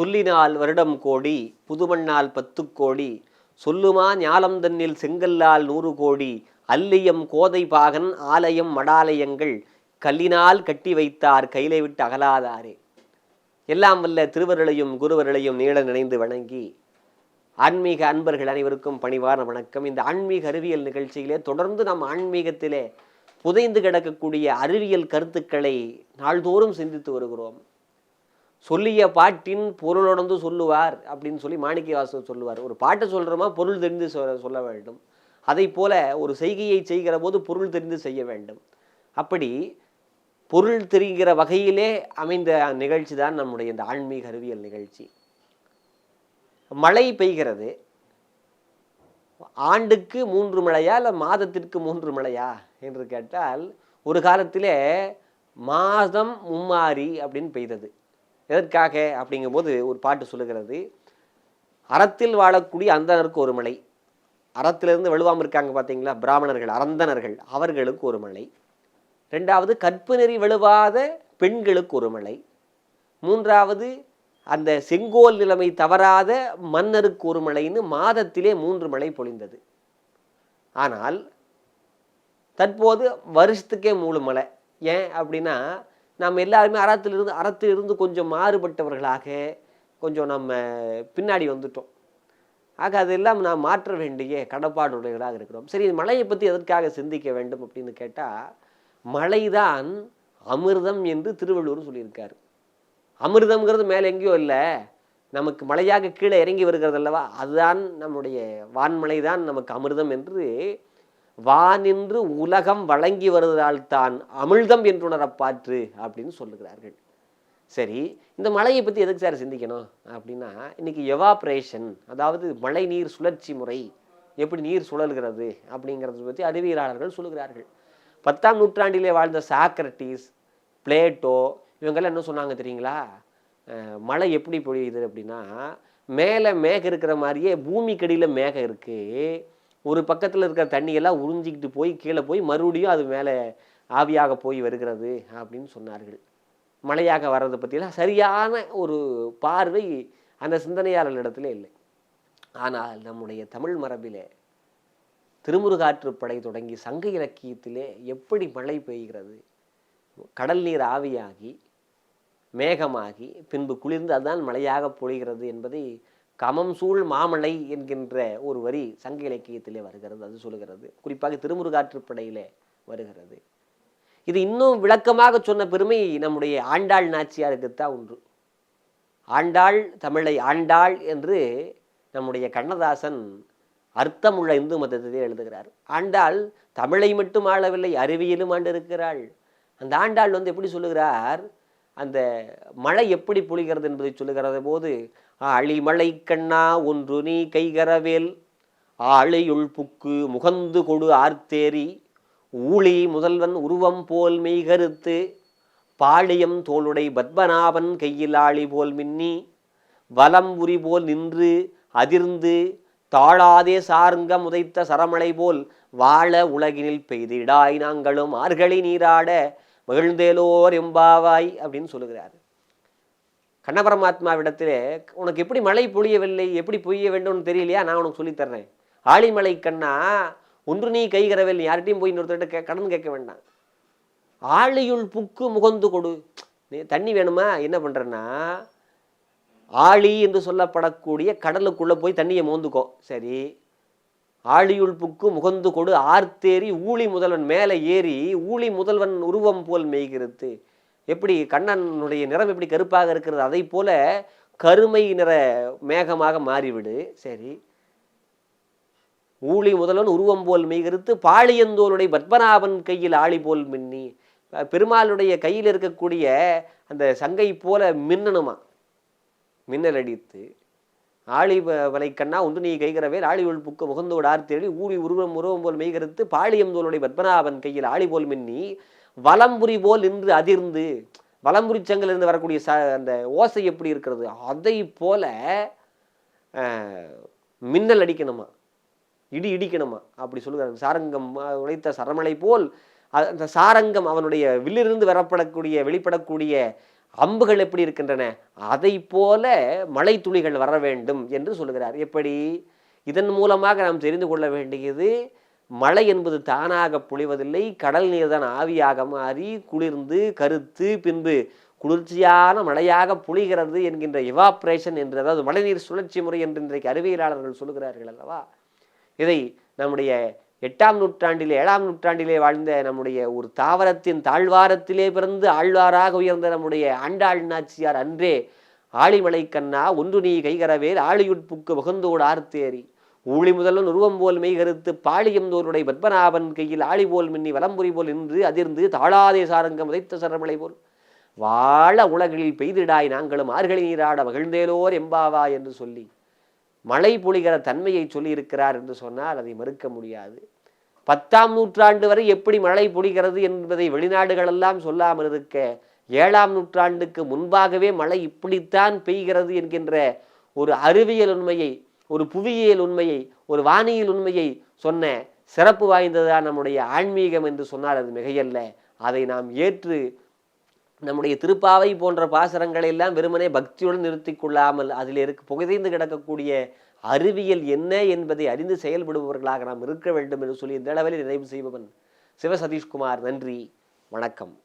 புல்லினால் வருடம் கோடி புதுமண்ணால் பத்து கோடி சொல்லுமா ஞாலம் தன்னில் செங்கல்லால் நூறு கோடி அல்லியம் கோதை பாகன் ஆலயம் மடாலயங்கள் கல்லினால் கட்டி வைத்தார் கையிலை விட்டு அகலாதாரே. எல்லாம் வல்ல திருவருளையும் குருவருளையும் நீள நினைந்து வணங்கி ஆன்மீக அன்பர்கள் அனைவருக்கும் பணிவான வணக்கம். இந்த ஆன்மீக அறிவியல் நிகழ்ச்சியிலே தொடர்ந்து நம் ஆன்மீகத்திலே புதைந்து கிடக்கக்கூடிய அறிவியல் கருத்துக்களை நாள்தோறும் சிந்தித்து வருகிறோம். சொல்லிய பாட்டின் பொருளுணர்ந்து சொல்லுவார் அப்படின்னு சொல்லி மாணிக்கவாசன் சொல்லுவார். ஒரு பாட்டை சொல்கிறோமா பொருள் தெரிந்து சொல்ல வேண்டும். அதை போல ஒரு செய்கையை செய்கிற போது பொருள் தெரிந்து செய்ய வேண்டும். அப்படி பொருள் தெரிகிற வகையிலே அமைந்த நிகழ்ச்சி தான் நம்முடைய இந்த ஆன்மீக அறிவியல் நிகழ்ச்சி. மழை பெய்கிறது. ஆண்டுக்கு மூன்று மழையா? இல்லை மாதத்திற்கு மூன்று மழையா? என்று கேட்டால் ஒரு காலத்திலே மாதம் மும்மாரி அப்படின்னு பெய்தது. எதற்காக அப்படிங்கும்போது ஒரு பாட்டு சொல்லுகிறது அறத்தில் வாழக்கூடிய அந்தனருக்கு ஒரு மலை அறத்திலிருந்து வலுவாமல் இருக்காங்க பார்த்தீங்களா? பிராமணர்கள் அறந்தனர்கள் அவர்களுக்கு ஒரு மலை ரெண்டாவது கற்பு நெறி வலுவாத பெண்களுக்கு ஒரு மலை மூன்றாவது அந்த செங்கோல் நிலைமை தவறாத மன்னருக்கு ஒரு மலைன்னு மாதத்திலே மூன்று மலை பொழிந்தது. ஆனால் தற்போது வருஷத்துக்கே மூணு மலை. ஏன் அப்படின்னா நாம் எல்லாருமே அறத்திலிருந்து அறத்திலிருந்து கொஞ்சம் மாறுபட்டவர்களாக கொஞ்சம் நம்ம பின்னாடி வந்துட்டோம். ஆக அதெல்லாம் நாம் மாற்ற வேண்டிய கடப்பாடுடையவர்களாக இருக்கிறோம். சரி இந்த மழையை பற்றி எதற்காக சிந்திக்க வேண்டும் அப்படின்னு கேட்டால் மழைதான் அமிர்தம் என்று திருவள்ளுவர் சொல்லியிருக்காரு. அமிர்தம்ங்கிறது மேலே எங்கேயோ இல்லை. நமக்கு மழையாக கீழே இறங்கி வருகிறது அல்லவா? அதுதான் நம்முடைய வான்மலை தான் நமக்கு அமிர்தம் என்று வானின்று உலகம் வழங்கி வருவதால் தான் அமிழ்தம் என்றுணரப்பாற்று அப்படின்னு சொல்லுகிறார்கள். சரி இந்த மழையை பற்றி எதுக்கு சார் சிந்திக்கணும்? அப்படின்னா இன்னைக்கு எவாப்ரேஷன் அதாவது மழை நீர் சுழற்சி முறை எப்படி நீர் சுழல்கிறது அப்படிங்கிறத பற்றி அறிவியலாளர்கள் சொல்லுகிறார்கள். பத்தாம் நூற்றாண்டிலே வாழ்ந்த சாக்ரட்டிஸ் பிளேட்டோ இவங்கெல்லாம் என்ன சொன்னாங்க தெரியுங்களா? மழை எப்படி பொழியுது அப்படின்னா மேலே மேகம் இருக்கிற மாதிரியே பூமிக்கடியில் மேகம் இருக்குது ஒரு பக்கத்தில் இருக்கிற தண்ணியெல்லாம் உறிஞ்சிக்கிட்டு போய் கீழே போய் மறுபடியும் அது மேலே ஆவியாக போய் வருகிறது அப்படின்னு சொன்னார்கள். மழையாக வர்றதை பற்றிலாம் சரியான ஒரு பார்வை அந்த சிந்தனையாளர்களிடத்துல இல்லை. ஆனால் நம்முடைய தமிழ் மரபிலே திருமுருகாற்றுப்படை தொடங்கி சங்க இலக்கியத்திலே எப்படி மழை பெய்கிறது கடல் நீர் ஆவியாகி மேகமாகி பின்பு குளிர்ந்து அதுதான் மழையாக பொழிகிறது என்பதை கமம் சூழ் மாமலை என்கின்ற ஒரு வரி சங்க இலக்கியத்திலே வருகிறது அது சொல்லுகிறது. குறிப்பாக திருமுருகாற்றுப்படையிலே வருகிறது. இது இன்னும் விளக்கமாக சொன்ன பெருமை நம்முடைய ஆண்டாள் நாச்சியாருக்குத்தான் உண்டு. ஆண்டாள் தமிழை ஆண்டாள் என்று நம்முடைய கண்ணதாசன் அர்த்தமுள்ள இந்து மதத்திலே எழுதுகிறார். ஆண்டாள் தமிழை மட்டும் ஆளவில்லை அறிவியலும் ஆண்டிருக்கிறாள். அந்த ஆண்டாள் வந்து எப்படி சொல்லுகிறார்? அந்த மழை எப்படி பொழிகிறது என்பதை சொல்லுகிறத போது அழிமலை கண்ணா ஒன்று நீ கைகரவேல். ஆழையுள் புக்கு முகந்து கொடு ஆர்த்தேரி ஊழி முதல்வன் உருவம் போல் மெய்கருத்து பாளியம் தோளுடை பத்மநாபன் கையில் ஆளி போல் மின்னி. வலம் உரி போல் நின்று அதிர்ந்து. தாழாதே சார்ங்க உதைத்த சரமலை போல் வாழ உலகினில் பெய்திடாய் நாங்களும். ஆர்களி நீராட மகிழ்ந்தேலோர் எம்பாவாய் அப்படின்னு சொல்லுகிறார். கண்ணபரமாத்மாவிடத்திலே உனக்கு எப்படி மழை பொழியவில்லை? எப்படி பொய்ய வேண்டும்னு தெரியலையா? நான் உனக்கு சொல்லித்தர்றேன் ஆழிமலை கண்ணா ஒன்று நீ கைகரவில் யார்கிட்டையும் போய் இன்னொருத்தர்கிட்ட கே- கடன் கேட்க வேண்டாம். ஆழியுள் புக்கு முகந்து கொடு. தண்ணி வேணுமா? என்ன பண்ணுறேன்னா ஆழி என்று சொல்லப்படக்கூடிய கடலுக்குள்ளே போய் தண்ணியை மோந்துக்கோ. சரி. ஆழியுள் புக்கு முகந்து கொடு. ஆர்த்தேறி ஊழி முதல்வன் மேலே ஏறி ஊழி முதல்வன் உருவம் போல் மெய்கிறது எப்படி கண்ணனுடைய நிறம் எப்படி கருப்பாக இருக்கிறது? அதை போல கருமை நிற மேகமாக மாறிவிடு. சரி. ஊழி முதல்வன் உருவம் போல் மெய்கருத்து பாளியந்தோனுடைய பத்மநாபன் கையில் ஆளி போல் மின்னி. பெருமாளுடைய கையில் இருக்கக்கூடிய அந்த சங்கை போல மின்னணுமா? மின்னலடித்து ஆழி வலைக்கண்ணா உண்டு நீ கைகிறவேல் ஆழி உள் புக்க முகந்தோடு ஆர்த்தேடி ஊழி உருவம் உருவம் போல் மெய்கருத்து பாளியம் தோளுடைய பத்மநாபன் கையில் ஆழி போல் மின்னி வலம்புரி போல் நின்று அதிர்ந்து வலம்புரி சங்கிலிருந்து வரக்கூடிய ச அந்த ஓசை எப்படி இருக்கிறது? அதை போல அஹ், மின்னல் அடிக்கணுமா? இடி இடிக்கணுமா? அப்படி சொல்லுகிறார். சாரங்கம் உழைத்த சரமலை போல் அந்த சாரங்கம் அவனுடைய வில்லிருந்து வரப்படக்கூடிய வெளிப்படக்கூடிய அம்புகள் எப்படி இருக்கின்றன? அதை போல மழை துளிகள் வர வேண்டும் என்று சொல்லுகிறார். எப்படி? இதன் மூலமாக நாம் தெரிந்து கொள்ள வேண்டியது மழை என்பது தானாக பொழிவதில்லை கடல் நீர் தான் ஆவியாக மாறி குளிர்ந்து கருத்து பின்பு குளிர்ச்சியான மழையாக பொழிகிறது என்கின்ற எவாப்ரேஷன் என்று அதாவது மழைநீர் சுழற்சி முறை என்று இன்றைக்கு அறிவியலாளர்கள் சொல்கிறார்கள் அல்லவா? இதை நம்முடைய எட்டாம் நூற்றாண்டிலே ஏழாம் நூற்றாண்டிலே வாழ்ந்த நம்முடைய ஒரு தாவரத்தின் தாழ்வாரத்திலே பிறந்து ஆழ்வாராக உயர்ந்த நம்முடைய ஆண்டாள் நாச்சியார் அன்றே ஆழிமலை கண்ணா ஒன்று நீ கைகரவேல் ஆழியுட்புக்கு முகந்தோடு ஆர்த்தேரி ஊழி முதல்வன் உருவம் போல் மெய்கருத்து பாளியம் தோருடைய பத்மநாபன் கையில் ஆழி போல் மின்னி வலம்புரி போல் நின்று அதிர்ந்து தாழாதே சாரங்கம் உதைத்த சரமலை போல். வாழ உலகில் பெய்திடாய் நாங்களும் ஆறுகளை நீராட மகிழ்ந்தேலோர் எம்பாவா என்று சொல்லி. மழை பொழிகிற தன்மையை சொல்லியிருக்கிறார் என்று சொன்னால் அதை மறுக்க முடியாது. பத்தாம் நூற்றாண்டு வரை எப்படி மழை பொழிகிறது என்பதை வெளிநாடுகளெல்லாம் சொல்லாமல் இருக்க ஏழாம் நூற்றாண்டுக்கு முன்பாகவே மழை இப்படித்தான் பெய்கிறது என்கின்ற ஒரு அறிவியல் உண்மையை ஒரு புவியியல் உண்மையை ஒரு வானியல் உண்மையை சொன்ன சிறப்பு வாய்ந்ததுதான் நம்முடைய ஆன்மீகம் என்று சொன்னால் அது மிகையல்ல. அதை நாம் ஏற்று நம்முடைய திருப்பாவை போன்ற பாசரங்களை எல்லாம் வெறுமனே பக்தியுடன் நிறுத்தி கொள்ளாமல் அதில் இருக்க புகைந்து கிடக்கக்கூடிய அறிவியல் என்ன என்பதை அறிந்து செயல்படுபவர்களாக நாம் இருக்க வேண்டும் என்று சொல்லி இந்த அளவில் நிறைவு செய்பவன் சிவ சதீஷ்குமார். நன்றி. வணக்கம்.